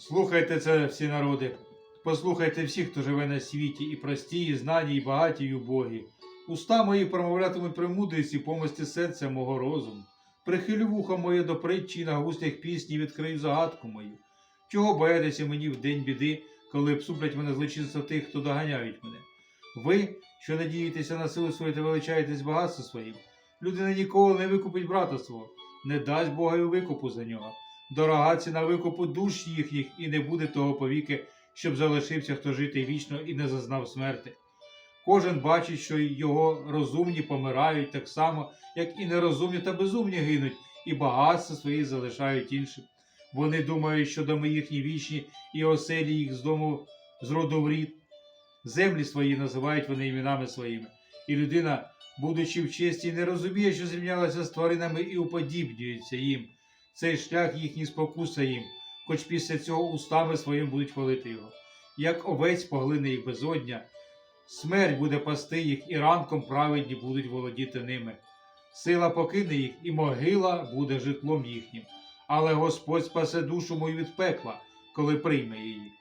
Слухайте це всі народи. Послухайте всіх, хто живе на світі, і прості, і знані, і багаті, і убогі. Уста мої промовлятимуть премудрість і помості серця мого розуму. Прихилю вухо моє до притчі і на густих пісні відкрию загадку мою. Чого боятися мені в день біди, коли обсуплять мене злочинство тих, хто доганяють мене? Ви, що надієтеся на силу свою та величаєтесь багатство своїм, людина ніколи не викупить брата свого, не дасть Бога й викупу за нього. Дорога ціна викупу душ їхніх, і не буде того повіки, щоб залишився хто жити вічно і не зазнав смерти. Кожен бачить, що його розумні помирають так само, як і нерозумні та безумні гинуть, і багатство свої залишають іншим. Вони думають, що доми їхні вічні і оселі їх з дому з роду в рід. Землі свої називають вони іменами своїми. І людина, будучи в честі, не розуміє, що зрівнялася з тваринами і уподібнюється їм. Цей шлях їхній спокуса їм, хоч після цього устами своїм будуть хвалити його. Як овець поглине їх безодня, смерть буде пасти їх, і ранком праведні будуть володіти ними. Сила покине їх, і могила буде житлом їхнім. Але Господь спасе душу мою від пекла, коли прийме її.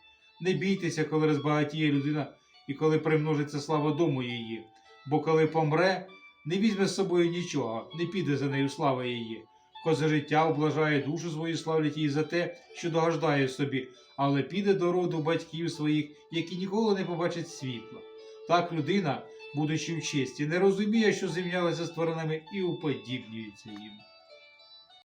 Не бійтеся, коли розбагатіє людина і коли примножиться слава дому її, бо коли помре, не візьме з собою нічого, не піде за нею слава її. Хоч життя облажає душу свою, славлять її за те, що догаждає собі, але піде до роду батьків своїх, які ніколи не побачать світла. Так людина, будучи в честі, не розуміє, що зрівнялася з тваринами і уподібнюється їм.